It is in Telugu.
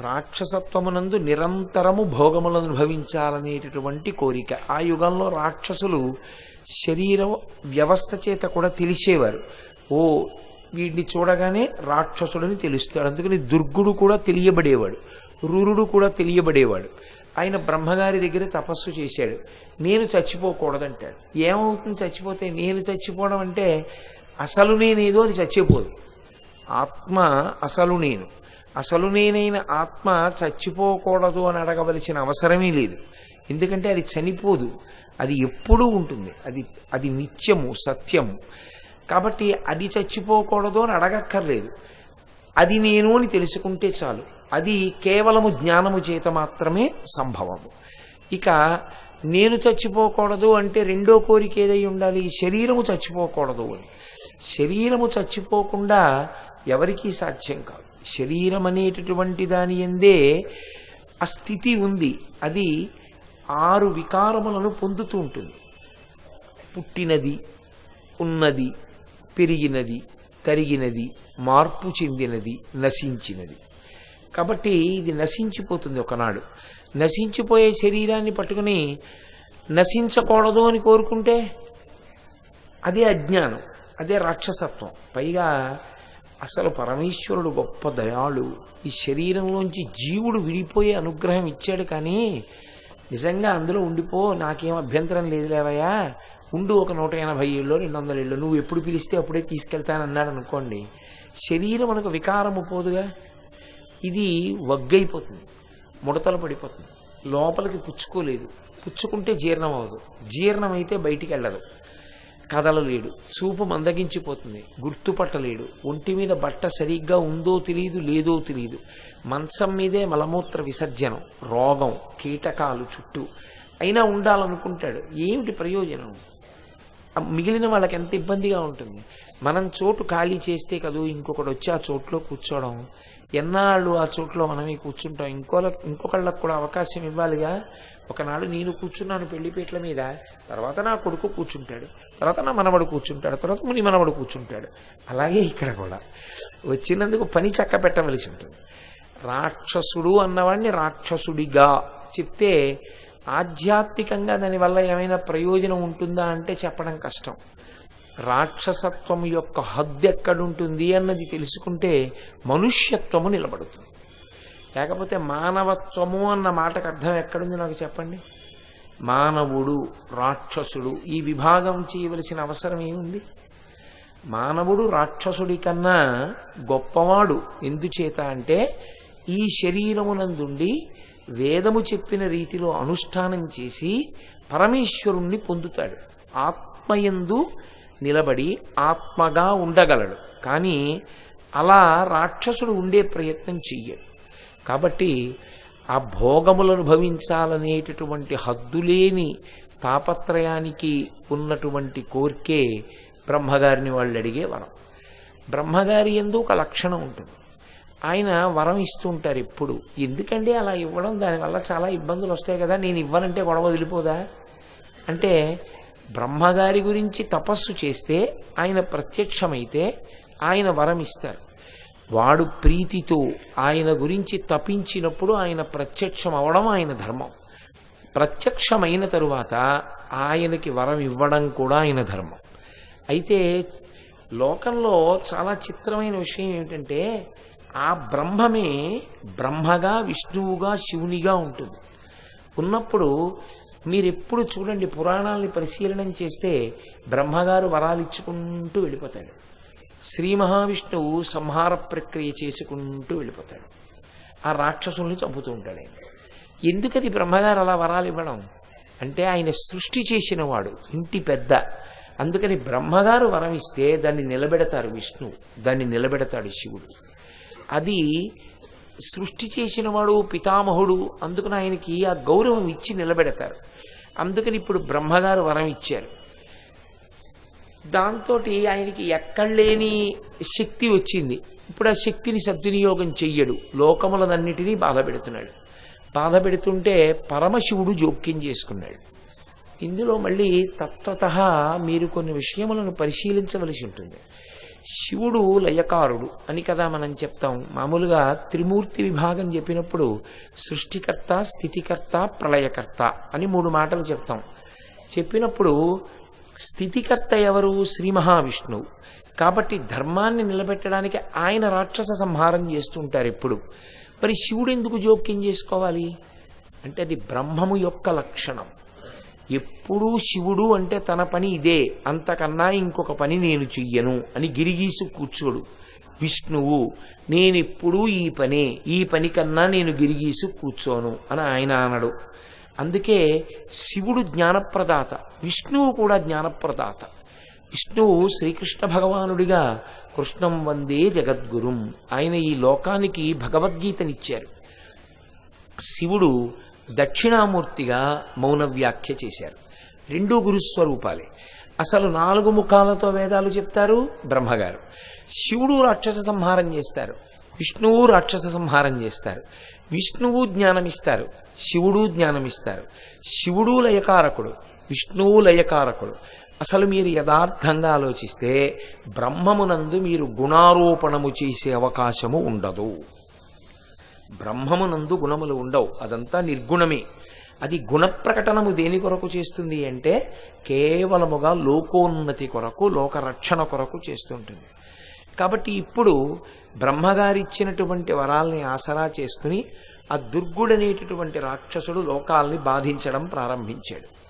రాక్షసత్వమునందు నిరంతరము భోగములను అనుభవించాలనేటటువంటి కోరిక. ఆ యుగంలో రాక్షసులు శరీర వ్యవస్థ చేత కూడా తెలిసేవారు. ఓ వీడిని చూడగానే రాక్షసుడని తెలుస్తాడు. అందుకని దుర్గుడు కూడా తెలియబడేవాడు. రురుడు కూడా తెలియబడేవాడు. ఆయన బ్రహ్మగారి దగ్గర తపస్సు చేశాడు. నేను చచ్చిపోకూడదంటాడు. ఏమవుతుంది చచ్చిపోతే? నేను చచ్చిపోవడం అంటే అసలు నేనేదో అది చచ్చిపోదు. ఆత్మ అసలు నేను. అసలు నేనైన ఆత్మ చచ్చిపోకూడదు అని అడగవలసిన అవసరమే లేదు. ఎందుకంటే అది చనిపోదు. అది ఎప్పుడూ ఉంటుంది. అది అది నిత్యము సత్యము. కాబట్టి అది చచ్చిపోకూడదు అని అడగక్కర్లేదు. అది నేను అని తెలుసుకుంటే చాలు. అది కేవలము జ్ఞానము చేత మాత్రమే సంభవము. ఇక నేను చచ్చిపోకూడదు అంటే రెండో కోరిక ఏదై ఉండాలి? శరీరము చచ్చిపోకూడదు అని. శరీరము చచ్చిపోకుండా ఎవరికీ సాధ్యం కాదు. శరీరం అనేటటువంటి దాని ఎందే ఆ స్థితి ఉంది. అది ఆరు వికారములను పొందుతూ ఉంటుంది. పుట్టినది ఉన్నది పెరిగినది తరిగినది మార్పు చెందినది నశించినది. కాబట్టి ఇది నశించిపోతుంది ఒకనాడు. నశించిపోయే శరీరాన్ని పట్టుకుని నశించకూడదు అని కోరుకుంటే అదే అజ్ఞానం అదే రాక్షసత్వం. పైగా అసలు పరమేశ్వరుడు గొప్ప దయాళు. ఈ శరీరంలోంచి జీవుడు విడిపోయే అనుగ్రహం ఇచ్చాడు కానీ నిజంగా అందులో ఉండిపో నాకేం అభ్యంతరం లేదు లేవయ్యా. ఉండు ఒక నూట ఎనభై ఏళ్ళు రెండు వందల ఏళ్ళు నువ్వు ఎప్పుడు పిలిస్తే అప్పుడే తీసుకెళ్తానన్నాడు అనుకోండి. శరీరం మనకు వికారము పోదుగా. ఇది వగ్గైపోతుంది ముడతలు పడిపోతుంది లోపలికి పుచ్చుకోలేదు. పుచ్చుకుంటే జీర్ణం అవ్వదు జీర్ణమైతే బయటికి వెళ్ళదు. కదలలేడు. చూపు మందగించిపోతుంది. గుర్తుపట్టలేడు. ఒంటి మీద బట్ట సరిగ్గా ఉందో తెలియదు లేదో తెలియదు మంచం మీదే మలమూత్ర విసర్జనం రోగం కీటకాలు చుట్టూ. అయినా ఉండాలనుకుంటాడు. ఏమిటి ప్రయోజనం? మిగిలిన వాళ్ళకి ఎంత ఇబ్బందిగా ఉంటుంది? మనం చోటు ఖాళీ చేస్తే కదూ ఇంకొకటి వచ్చి ఆ చోట్లో కూర్చోవడం ఎన్నాళ్ళు ఆ చోట్లో మనమే కూర్చుంటాం. ఇంకో ఇంకొకళ్ళకు కూడా అవకాశం ఇవ్వాలిగా. ఒకనాడు నేను కూర్చున్నాను పెళ్ళిపేట్ల మీద. తర్వాత నా కొడుకు కూర్చుంటాడు. తర్వాత నా మనవడు కూర్చుంటాడు. తర్వాత ముని మనవడు కూర్చుంటాడు. అలాగే ఇక్కడ కూడా. వచ్చినందుకు పని చక్క పెట్టవలసి ఉంటుంది. రాక్షసుడు అన్నవాడిని రాక్షసుడిగా చెప్తే ఆధ్యాత్మికంగా దానివల్ల ఏమైనా ప్రయోజనం ఉంటుందా అంటే చెప్పడం కష్టం. రాక్షసత్వం యొక్క హద్దు ఎక్కడుంటుంది అన్నది తెలుసుకుంటే మనుష్యత్వము నిలబడుతుంది. లేకపోతే మానవత్వము అన్న మాటకు అర్థం ఎక్కడుంది నాకు చెప్పండి? మానవుడు రాక్షసుడు ఈ విభాగం చేయవలసిన అవసరం ఏముంది? మానవుడు రాక్షసుడి కన్నా గొప్పవాడు ఎందుచేత అంటే ఈ శరీరమునందుండి వేదము చెప్పిన రీతిలో అనుష్ఠానం చేసి పరమేశ్వరుణ్ణి పొందుతాడు. ఆత్మయందు నిలబడి ఆత్మగా ఉండగలడు. కానీ అలా రాక్షసుడు ఉండే ప్రయత్నం చెయ్యడు. కాబట్టి ఆ భోగములను భవించాలనేటటువంటి హద్దులేని తాపత్రయానికి ఉన్నటువంటి కోరికే బ్రహ్మగారిని వాళ్ళు అడిగే వరం. బ్రహ్మగారి ఎందు ఒక లక్షణం ఉంటుంది. ఆయన వరం ఇస్తుంటారు ఎప్పుడు. ఎందుకండి అలా ఇవ్వడం? దానివల్ల చాలా ఇబ్బందులు వస్తాయి కదా నేను ఇవ్వనంటే గొడవ వదిలిపోదా? అంటే బ్రహ్మగారి గురించి తపస్సు చేస్తే ఆయన ప్రత్యక్షమైతే ఆయన వరం ఇస్తారు వాడు ప్రీతితో ఆయన గురించి తపించినప్పుడు ఆయన ప్రత్యక్షం అవడం ఆయన ధర్మం. ప్రత్యక్షమైన తరువాత ఆయనకి వరం ఇవ్వడం కూడా ఆయన ధర్మం. అయితే లోకంలో చాలా చిత్రమైన విషయం ఏమిటంటే ఆ బ్రహ్మమే బ్రహ్మగా విష్ణువుగా శివునిగా ఉంటుంది. ఉన్నప్పుడు మీరెప్పుడు చూడండి పురాణాలని పరిశీలనం చేస్తే బ్రహ్మగారు వరాలు ఇచ్చుకుంటూ వెళ్ళిపోతాడు. శ్రీ మహావిష్ణువు సంహార ప్రక్రియ చేసుకుంటూ వెళ్ళిపోతాడు. ఆ రాక్షసుల్ని చంపుతూ ఉంటాడు ఆయన. ఎందుకది బ్రహ్మగారు అలా వరాలు ఇవ్వడం? అంటే ఆయన సృష్టి చేసిన వాడు ఇంటి పెద్ద. అందుకని బ్రహ్మగారు వరం ఇస్తే దాన్ని నిలబెడతారు విష్ణువు దాన్ని నిలబెడతాడు శివుడు. అది సృష్టి చేసిన వాడు పితామహుడు. అందుకని ఆయనకి ఆ గౌరవం ఇచ్చి నిలబెడతారు. అందుకని ఇప్పుడు బ్రహ్మగారు వరం ఇచ్చారు. దాంతో ఆయనకి ఎక్కడలేని శక్తి వచ్చింది. ఇప్పుడు ఆ శక్తిని సద్వినియోగం చెయ్యడు. లోకములనన్నిటినీ బాధ పెడుతున్నాడు. బాధ పెడుతుంటే పరమశివుడు జోక్యం చేసుకున్నాడు. ఇందులో మళ్ళీ తత్వత మీరు కొన్ని విషయములను పరిశీలించవలసి ఉంటుంది. శివుడు లయకారుడు అని కదా మనం చెప్తాం. మామూలుగా త్రిమూర్తి విభాగం చెప్పినప్పుడు సృష్టికర్త స్థితికర్త ప్రళయకర్త అని మూడు మాటలు చెప్తాం. చెప్పినప్పుడు స్థితికర్త ఎవరు? శ్రీ మహావిష్ణువు. కాబట్టి ధర్మాన్ని నిలబెట్టడానికి ఆయన రాక్షస సంహారం చేస్తుంటారు ఎప్పుడు. మరి శివుడు ఎందుకు జోక్యం చేసుకోవాలి? అంటే అది బ్రహ్మము యొక్క లక్షణం. ఎప్పుడూ శివుడు అంటే తన పని ఇదే అంతకన్నా ఇంకొక పని నేను చెయ్యను అని గిరిగీసు కూర్చోడు. విష్ణువు నేనెప్పుడూ ఈ పనే ఈ పని కన్నా నేను గిరిగీసు కూర్చోను అని ఆయన అనడు. అందుకే శివుడు జ్ఞానప్రదాత విష్ణువు కూడా జ్ఞానప్రదాత. విష్ణువు శ్రీకృష్ణ భగవానుడిగా కృష్ణం వందే జగద్గురుం. ఆయన ఈ లోకానికి భగవద్గీతనిచ్చారు. శివుడు దక్షిణామూర్తిగా మౌన వ్యాఖ్య చేశారు. రెండు గురుస్వరూపాలే. అసలు నాలుగు ముఖాలతో వేదాలు చెప్తారు బ్రహ్మగారు. శివుడు రాక్షస సంహారం చేస్తారు. విష్ణువు రాక్షస సంహారం చేస్తారు. విష్ణువు జ్ఞానమిస్తారు. శివుడు జ్ఞానమిస్తారు. శివుడు లయకారకుడు. విష్ణువు లయకారకుడు. అసలు మీరు యథార్థంగా ఆలోచిస్తే బ్రహ్మమునందు మీరు గుణారోపణము చేసే అవకాశము ఉండదు. బ్రహ్మమునందు గుణములు ఉండవు. అదంతా నిర్గుణమే. అది గుణ ప్రకటనము దేని కొరకు చేస్తుంది అంటే కేవలముగా లోకోన్నతి కొరకు లోకరక్షణ కొరకు చేస్తుంటుంది. కాబట్టి ఇప్పుడు బ్రహ్మగారిచ్చినటువంటి వరాల్ని ఆసరా చేసుకుని ఆ దుర్గుడనేటటువంటి రాక్షసుడు లోకాల్ని బాధించడం ప్రారంభించాడు.